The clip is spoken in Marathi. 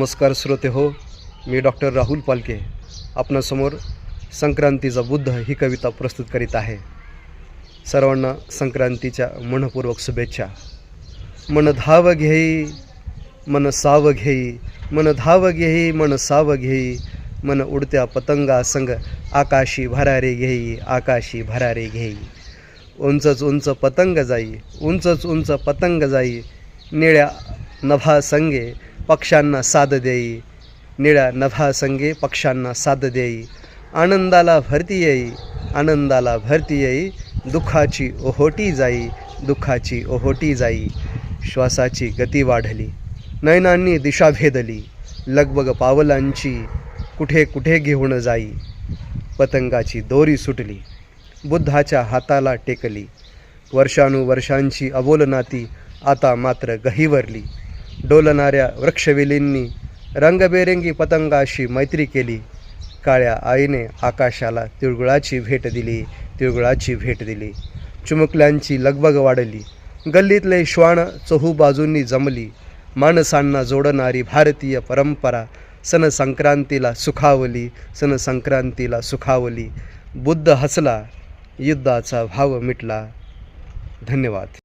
नमस्कार श्रोते हो मी डॉक्टर राहुल पालके आपणासमोर संक्रांतीचा बुद्ध ही कविता प्रस्तुत करीत आहे. सर्वांना संक्रांतीच्या मनपूर्वक शुभेच्छा. मन धाव घेई मन साव घेई मन धाव घेई मन साव घेई मन उडत्या पतंगा संग आकाशी भरारे घेई आकाशी भरारे घेई. उंचच उंच पतंग जाई उंचच उंच पतंग जाई निळ्या नभासंगे पक्षांना साद देई. निळ्या नभासंगे पक्षांना साद देई. आनंदाला भरती येई आनंदाला भरती येई. दुःखाची ओहोटी जाई दुःखाची ओहोटी जाई. श्वासाची गती वाढली नयनांनी दिशा भेदली. लगबग पावलांची कुठे कुठे घेऊन जाई. पतंगाची दोरी सुटली बुद्धाच्या हाताला टेकली. वर्षानुवर्षांची अबोल नाती आता मात्र गहिवरली. डोलणाऱ्या वृक्षवेलींनी रंगबेरंगी पतंगाशी मैत्री केली. काळ्या आईने आकाशाला तिळगुळाची भेट दिली तिळगुळाची भेट दिली. चुमकल्यांची लगबग वाढली. गल्लीतले श्वान चहू बाजूंनी जमली. माणसांना जोडणारी भारतीय परंपरा सण संक्रांतीला सुखावली सण संक्रांतीला सुखावली. बुद्ध हसला युद्धाचा भाव मिटला. धन्यवाद.